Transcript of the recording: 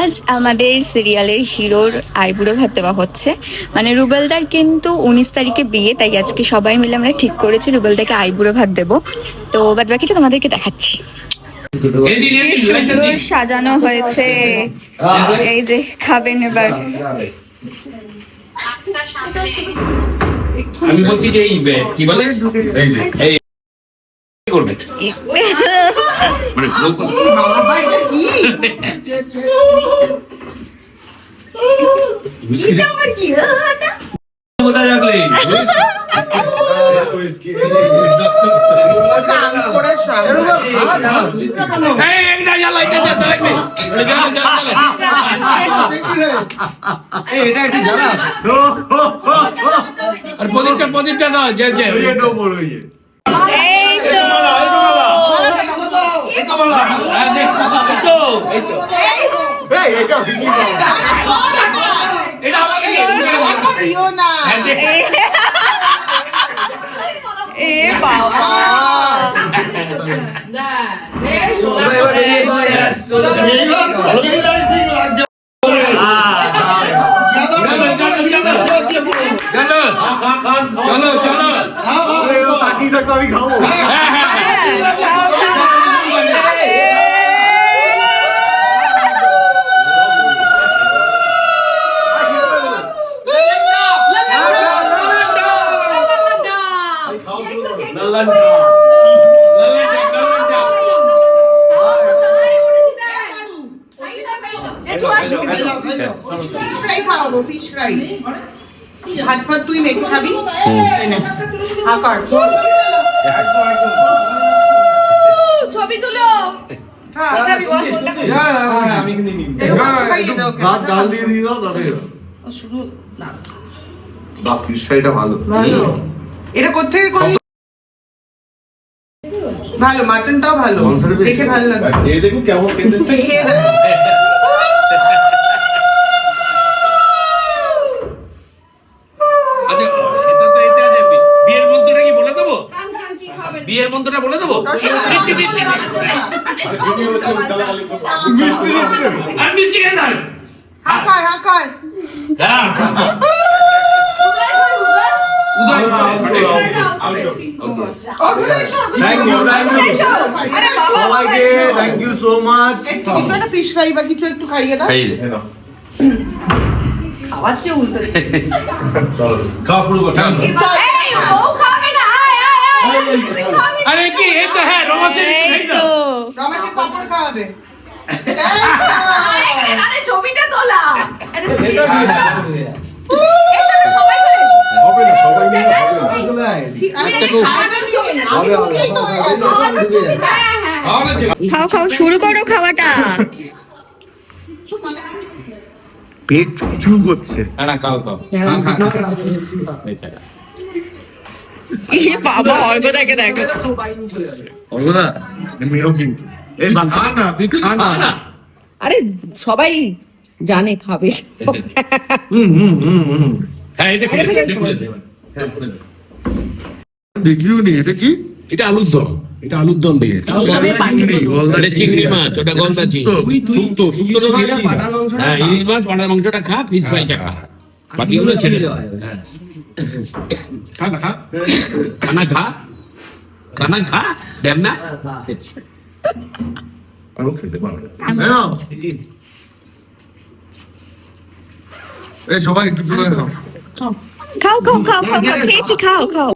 আজ আমাদের সিরিয়ালের হিরোর আইবুড়ো ভাত দেওয়া হচ্ছে। মানে রুবেলদার কিন্তু উনিশ তারিখে বিয়ে তাই আজকে সবাই মিলে আমরা ঠিক করেছি রুবেলদাকে আইবুড়ো ভাত দেবো। তো বাদ বাকিটা তোমাদেরকে দেখাচ্ছি। সুন্দর সাজানো হয়েছে। এই যে খাবেন এবার। আমি বলছি যে কি বলে? এই করবে? মানে কোথায় রাখলে। আর প্রদীপটা প্রদীপটা দাও যে হ্যাঁ, এই তো। এটা আমাকে দিয়ে, হ্যাঁ, দেখ। এ বাবা। চলো চলো চলো। হ্যাঁ হ্যাঁ হ্যাঁ। ফ্রাই খাওয়াবো ফিশ ফ্রাই ভাত ফাত তুই মেখে খাবি কর ছবি তুলো হ্যাঁ, শুধু ভালো। এটা কোথেকে করলি ভালো মাটনটাও ভালো। দেখে ভালো লাগে এই দেখুন কেমন খেতে। খেয়ে দেখ। আচ্ছা, বিয়ের মন্ত্রটা বলে দেবো? আর মিষ্টি খেয়ে যান। হ্যাঁ। উদয় থ্যাংক ইউ সবাইকে থ্যাংক সো মাচ কিছু একটা ফিশ ফ্রাই বা কিছু একটু খাইয়ে দাও খাইয়ে দে। চলো খাওয়া শুরু করো চল। আরে কি এই তো হ্যাঁ রোমাঞ্চের তো রমেশের পাপড় খাওয়াবে ছবিটা তোলা হবে না সবাই মিলে হবে না হবে যে। খাও খাও শুরু করো খাওয়াটা। পেট চুচু করছে। না, খাও, খাও। বাবা দেখো। অর্গদা মেরো কিন্তু। আরে সবাই জানে খাবে। হুম হুম হুম হুম। হ্যাঁ, এটা খুলেছে, এটা খুলেছে। হ্যাঁ, খুলেছে। দেখিও নি এটা কি? এটা আলুর দম। এটা আলুর দম দিয়েছে চিংড়ি। গলদা এটা চিংড়ি মাছ, ওটা গলদা চিংড়ি। শুক্তো শুক্তো তো খেয়েছি না। হ্যাঁ, ইলিশ মাছ, পাঁঠার মাংসটা খা, ফিশ ফ্রাইটা খা। বাকিগুলো ছেড়ে হ্যাঁ। খা খা। খানা খা। খানা খা দেব না। আরও খেতে পারবে সবাই একটু খাও খাও খাও খাও খাও খেয়েছি খাও খাও।